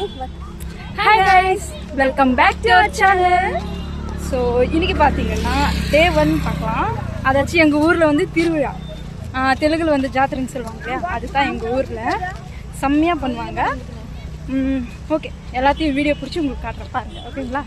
Hi guys welcome back to our channel so இன்றைக்கி பார்த்தீங்கன்னா day one பார்க்கலாம். அதாச்சும் எங்கள் ஊரில் வந்து திருவிழா. தெலுங்கில் வந்து ஜாத்திரைன்னு சொல்லுவாங்க இல்லையா? அதுதான் எங்கள் ஊரில். செம்மையாக பண்ணுவாங்க. ஓகே. எல்லாத்தையும் வீடியோ பிடிச்சி உங்களுக்கு காட்டுற பாருங்கள் ஓகேங்களா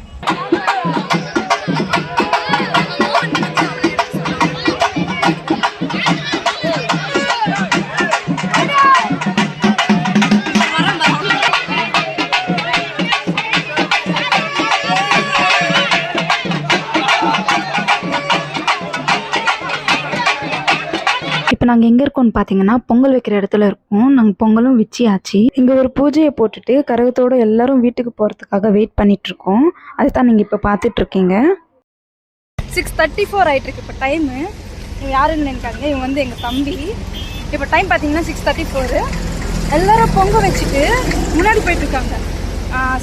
நாங்கள் எங்கே இருக்கோம்னு பார்த்தீங்கன்னா பொங்கல் வைக்கிற இடத்துல இருக்கோம். நாங்கள் பொங்கலும் வச்சியாச்சு. இங்கே ஒரு பூஜையை போட்டுட்டு கரகத்தோட எல்லாரும் வீட்டுக்கு போகிறதுக்காக வெயிட் பண்ணிட்டு இருக்கோம் அதுதான் நீங்கள் இப்போ பார்த்துட்டு இருக்கீங்க சிக்ஸ் தேர்ட்டி ஃபோர் ஆகிட்டு இருக்கு இப்போ டைமு இவங்க யாருன்னு நினைக்காங்க இவங்க வந்து எங்கள் தம்பி. இப்போ டைம் பார்த்தீங்கன்னா சிக்ஸ் தேர்ட்டி ஃபோரு எல்லாரும் பொங்க வச்சுட்டு முன்னாடி போயிட்டுருக்காங்க.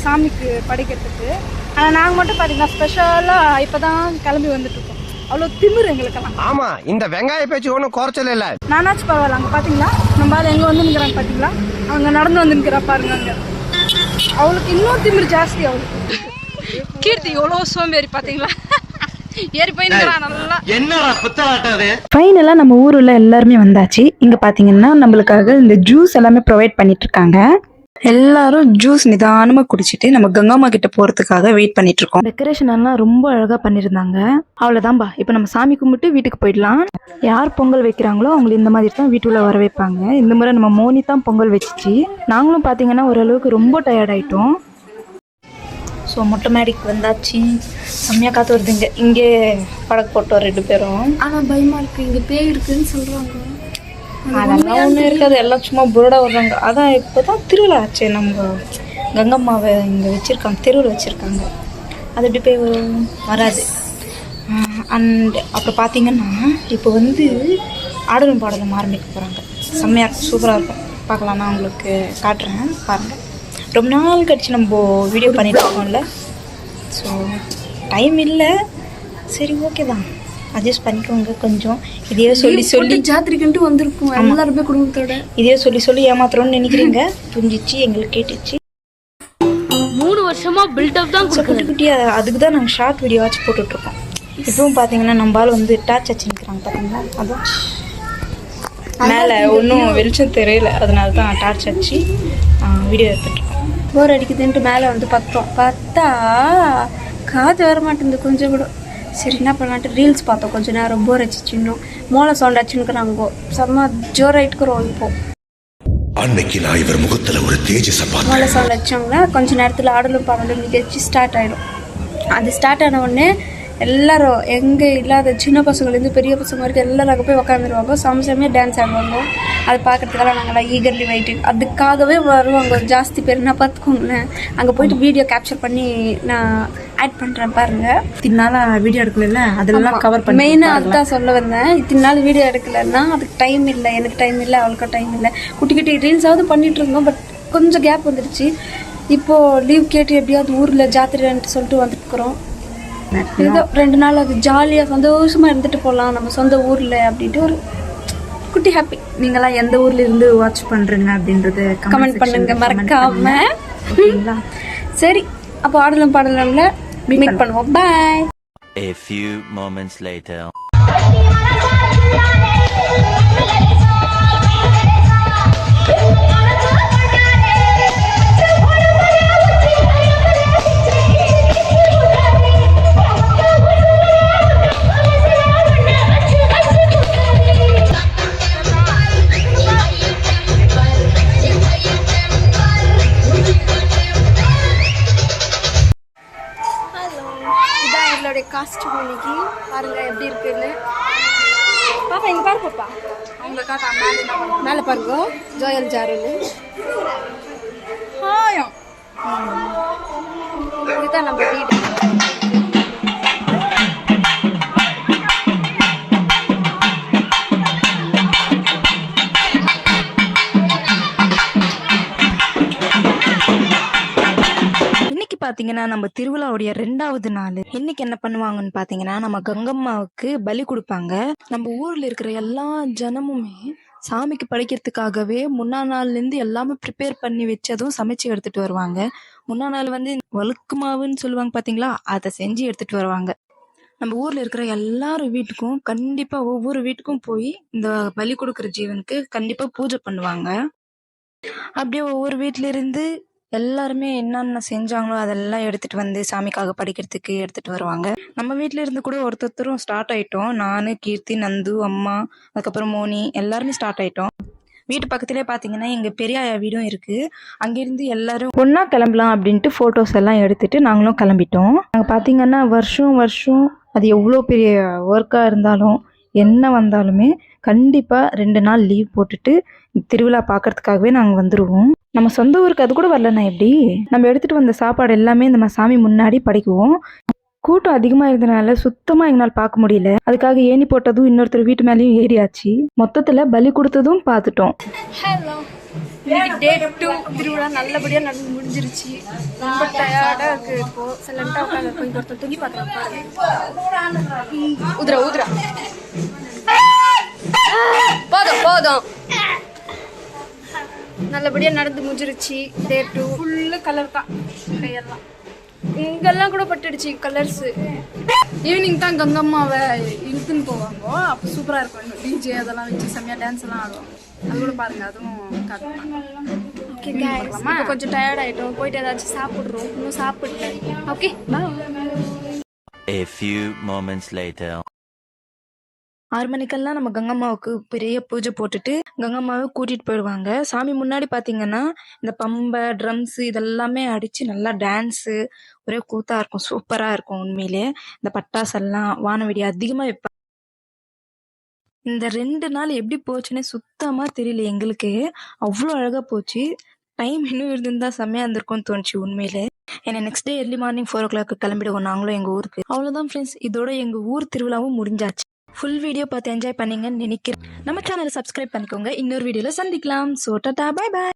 சாமிக்கு படைக்கிறதுக்கு. ஆனால் நாங்கள் மட்டும் பார்த்தீங்கன்னா ஸ்பெஷலாக இப்போ தான் கிளம்பி வந்துட்டுருக்கோம். அவ்வளோ திமிரு எங்களுக்கெல்லாம். ஆமா இந்த வெங்காய பேச்சு ஒன்றும் குறைச்சல இல்ல. நானாச்சும் பரவாயில்ல அங்கே பார்த்தீங்களா நம்ம ஆள் எங்கே வந்து நிற்கிறாங்க பார்த்தீங்களா அவங்க நடந்து வந்து நிற்கிறா பாருங்க அங்கே. அவளுக்கு இன்னும் திமிரு ஜாஸ்தி அவளுக்கு. கீர்த்தி எவ்வளோ சோம்பேறி பார்த்தீங்களா ஏறி போய் நல்லா. என்னடா ஃபைனலாக நம்ம ஊரில் எல்லாருமே வந்தாச்சு. இங்கே பார்த்தீங்கன்னா நம்மளுக்காக இந்த ஜூஸ் எல்லாமே ப்ரொவைட் பண்ணிட்டு இருக்காங்க. எல்லாரும் ஜூஸ் நிதானமாக குடிச்சிட்டு நம்ம கங்காமா கிட்ட போகிறதுக்காக வெயிட் பண்ணிட்டு இருக்கோம். டெக்கரேஷன் எல்லாம் ரொம்ப அழகாக பண்ணியிருந்தாங்க. அவ்வளோதான்பா இப்போ நம்ம சாமி கும்பிட்டு வீட்டுக்கு போயிடலாம். யார் பொங்கல் வைக்கிறாங்களோ அவங்களை இந்த மாதிரி தான் வீட்டுக்குள்ள வர வைப்பாங்க. இந்த முறை நம்ம மோனி தான் பொங்கல் வச்சிச்சு. நாங்களும் பார்த்தீங்கன்னா ஓரளவுக்கு ரொம்ப டயர்ட் ஆயிட்டோம். ஸோ மொட்டை மாடிக்கு வந்தாச்சு. செம்மையாக காற்று வருதுங்க இங்கே படகு போட்டோம் ரெண்டு பேரும். ஆனா பயமா இருக்கு. இங்க பேய் இருக்குன்னு சொல்றாங்க. அதெல்லாம் ஒன்றும் இருக்காது எல்லாம் சும்மா புரோடா வர்றாங்க. அதான் இப்போ தான் திருவிழா ஆச்சு. நம்ம கங்கம்மாவை இங்கே வச்சுருக்காங்க தெருவில் வச்சுருக்காங்க. அது எப்படி போய்? வராது. அண்ட் அப்புறம் பார்த்தீங்கன்னா இப்போ வந்து ஆடலும் பாடலும் ஆரம்பிக்க போகிறாங்க செம்மையாக இருக்கும். சூப்பராக இருக்கும். பார்க்கலாம். நான் உங்களுக்கு காட்டுறேன். பாருங்கள் ரொம்ப நாள் கழிச்சு நம்ம வீடியோ பண்ணிட்டு இருக்கோம்ல. ஸோ டைம் இல்லை. சரி ஓகே தான். அட்ஜஸ்ட் பண்ணிக்கோங்க கொஞ்சம். இதையே சொல்லி சொல்லி ஜாத்திரிக்குன்ட்டு வந்திருப்போம். எல்லாருமே குடும்பத்தோட. இதே சொல்லி சொல்லி ஏமாத்துறோம்னு நினைக்கிறீங்க? புரிஞ்சிச்சு எங்களுக்கு கேட்டுச்சு. மூணு வருஷமா பில்டப் தான் குட்டி குட்டி அதுக்கு தான் நாங்கள் ஷார்ட் வீடியோவாச்சும் போட்டுட்ருக்கோம். இப்பவும் பார்த்தீங்கன்னா நம்ம ஆள் வந்து டார்ச் வச்சு நிற்கிறாங்க பார்த்தீங்களா அதான் மேலே ஒன்றும் வெளிச்சம் தெரியல. அதனால தான் டார்ச் வச்சு வீடியோ எடுத்துட்ருக்கோம். போர் அடிக்குதுன்ட்டு மேலே வந்து பார்த்தோம் பார்த்தா காது வர மாட்டேங்குது கொஞ்சம் கூட. சரி என்ன பண்ணலான்ட்டு ரீல்ஸ் பார்த்தோம். கொஞ்ச நேரம் போர் அடிச்சிச்சின்னோம் மோளை சவுண்ட் அச்சுன்னுக்குறாங்கோ செம்ம ஜோர் ஆயிட்டுக்கிறோம் இப்போ அன்னைக்கு நான் இவர் முகத்துல ஒரு தேஜஸ பார்த்தேன். மோளை சவுண்ட் அடிச்சோம்னா கொஞ்ச நேரத்தில் ஆடலும் பாடலும் நிகழ்ச்சி ஸ்டார்ட் ஆகிடும் அது ஸ்டார்ட் ஆன உடனே எல்லாரும் எங்கே இல்லாத சின்ன பசங்கள்லேருந்து பெரிய பசங்க வரைக்கும் எல்லாரும் அங்கே போய் உட்காந்துருவாங்க செம்ம செம்மையாக டான்ஸ் ஆடுவாங்க. அதை பார்க்கறதுக்கெல்லாம் நாங்களாம் ஈகர்லி வெயிட்டிங் அதுக்காகவே வருவாங்க. ஜாஸ்தி பேர் நான் பார்த்துக்கோங்களேன். அங்கே போயிட்டு வீடியோ கேப்சர் பண்ணி நான் ஆட் பண்ணுறேன் பாருங்கள் இதனால வீடியோ எடுக்கல அதெல்லாம் கவர் மெயினாக அதுதான் சொல்ல வந்தேன். இத்தனை நாள் வீடியோ எடுக்கலைன்னா அதுக்கு டைம் இல்லை. எனக்கு டைம் இல்லை அவளுக்கும் டைம் இல்லை. குட்டி குட்டி ரீல்ஸாவது பண்ணிட்டு இருந்தோம் பட் கொஞ்சம் கேப் வந்துடுச்சு. இப்போது லீவ் கேட்டு எப்படியாவது ஊரில் ஜாத்திரைன்ட்டு சொல்லிட்டு வந்துட்டுருக்குறோம். ஏதோ ரெண்டு நாள் அது ஜாலியாக சந்தோஷமாக இருந்துட்டு போகலாம் நம்ம சொந்த ஊரில் அப்படின்ட்டு ஒரு குட்டி ஹாப்பி நீங்களாம் எந்த ஊர்ல இருந்து வாட்ச் பண்றீங்க அப்படின்றது கமெண்ட் பண்ணுங்க மறக்காம. சரி அப்போ ஆடலும் பாடலும்ல மீட் பண்ணுவோம். Bye A few moments later. Costume இன்னைக்கு? பாருங்க எப்படி இருக்குன்னு. பாப்பா இங்கே பாரு பாப்பா. அவங்க காட்டா மேலே பாருங்க. ஜோயல் ஜாருன்னு. ஹாயம். இதுதான் நம்ம வீடு. பார்த்தீங்கன்னா பாத்தீங்கன்னா நம்ம திருவிழாவுடைய ரெண்டாவது நாள். இன்னைக்கு என்ன பண்ணுவாங்கன்னு பாத்தீங்கன்னா நம்ம கங்கம்மாவுக்கு பலி கொடுப்பாங்க. நம்ம ஊர்ல இருக்கிற எல்லா ஜனமுமே சாமிக்கு படைக்கிறதுக்காகவே முன்னா நாள்லேருந்து எல்லாமே ப்ரிப்பேர் பண்ணி வச்சதும் சமைச்சு எடுத்துட்டு வருவாங்க. முன்னா நாள் வந்து வழுக்கு மாவுன்னு சொல்லுவாங்க பார்த்தீங்களா அதை செஞ்சு எடுத்துட்டு வருவாங்க. நம்ம ஊர்ல இருக்கிற எல்லாரும் வீட்டுக்கும் கண்டிப்பா ஒவ்வொரு வீட்டுக்கும் போய் இந்த பலி கொடுக்குற ஜீவனுக்கு கண்டிப்பா பூஜை பண்ணுவாங்க. அப்படியே ஒவ்வொரு வீட்ல இருந்து எல்லாருமே என்னென்ன செஞ்சாங்களோ அதெல்லாம் எடுத்துட்டு வந்து சாமிக்காக படிக்கிறதுக்கு எடுத்துட்டு வருவாங்க. நம்ம வீட்டில் இருந்து கூட ஒருத்தரும் ஸ்டார்ட் ஆயிட்டோம். நானு கீர்த்தி நந்து அம்மா அதுக்கப்புறம் மோனி எல்லாருமே ஸ்டார்ட் ஆயிட்டோம். வீட்டு பக்கத்திலே பார்த்தீங்கன்னா எங்கள் பெரியாயா வீடும் இருக்குது அங்கேருந்து எல்லாரும் ஒன்றா கிளம்பலாம் அப்படின்ட்டு ஃபோட்டோஸ் எல்லாம் எடுத்துட்டு நாங்களும் கிளம்பிட்டோம். நாங்கள் பார்த்தீங்கன்னா வருஷம் வருஷம் அது எவ்வளோ பெரிய ஒர்க்காக இருந்தாலும் என்ன வந்தாலுமே கண்டிப்பாக ரெண்டு நாள் லீவ் போட்டுட்டு திருவிழா பார்க்கறதுக்காகவே நாங்கள் வந்துடுவோம் நம்ம சொந்த ஊருக்கு அது கூட வரலண்ணா எப்படி? நம்ம எடுத்துகிட்டு வந்த சாப்பாடு எல்லாமே நம்ம சாமி முன்னாடி படைக்குவோம். கூட்டம் அதிகமாக இருந்தனால சுத்தமாக எங்களால் பார்க்க முடியல. அதுக்காக ஏணி போட்டதும் இன்னொருத்தர் வீட்டு மேலேயும் ஏறியாச்சு. மொத்தத்தில் பலி கொடுத்ததும் பார்த்துட்டோம். டே டூ திருவிழா நல்லபடியாக நடந்து முடிஞ்சிருச்சு. ரொம்ப டயர்டாக இருக்கு இப்போ. சைலண்டாக உட்காந்து போய் ஒருத்தர் துணி பார்க்குறேன் உதுரா உதுரா. போதும் போதும். நல்லபடியாக நடந்து முடிஞ்சிருச்சு. டே டூ ஃபுல்லு கலர் தான். கையெல்லாம் இங்கெல்லாம் கூட பட்டுடுச்சு கலர்ஸு ஈவினிங் தான் கங்கம்மாவை இழுத்துன்னு போவாங்க. அப்போ சூப்பராக இருக்கும். டிஜே அதெல்லாம் வச்சு செம்மையாக டான்ஸ் எல்லாம் ஆடுவாங்க. அது கூட பாருங்க அதுவும் காட்டுவாங்க ஓகே இப்போ கொஞ்சம் டயர்ட் ஆயிட்டோம். போயிட்டு ஏதாச்சும் சாப்பிட்றோம். இன்னும் சாப்பிடல. Okay A few moments later. ஆறு மணிக்கெல்லாம் நம்ம கங்கம்மாவுக்கு பெரிய பூஜை போட்டுட்டு கங்கம்மாவை கூட்டிட்டு போயிடுவாங்க. சாமி முன்னாடி பாத்தீங்கன்னா இந்த பம்பை ட்ரம்ஸ் இதெல்லாமே அடிச்சு நல்லா டான்ஸு ஒரே கூத்தா இருக்கும். சூப்பரா இருக்கும் உண்மையிலே. இந்த பட்டாசெல்லாம் வானவெடி அதிகமா வைப்பாங்க இந்த ரெண்டு நாள் எப்படி போச்சுன்னே சுத்தமா தெரியல எங்களுக்கு. அவ்வளோ அழகா போச்சு. டைம் இன்னும் இருந்திருந்தா செம்மையா இருந்திருக்கும்னு தோணுச்சு உண்மையிலே. ஏன்னா next day early morning four o'clock கிளம்பிடுவோம் நாங்களும் எங்கள் ஊருக்கு. அவ்வளோதான் ஃப்ரெண்ட்ஸ் இதோட எங்கள் ஊர் திருவிழாவும் முடிஞ்சாச்சு. ஃபுல் வீடியோ பார்த்து என்ஜாய் பண்ணீங்கன்னு நினைக்கிறேன். நம்ம சேனலை சப்ஸ்கிரைப் பண்ணிக்கோங்க. இன்னொரு வீடியோவில் சந்திக்கலாம். So tata bye bye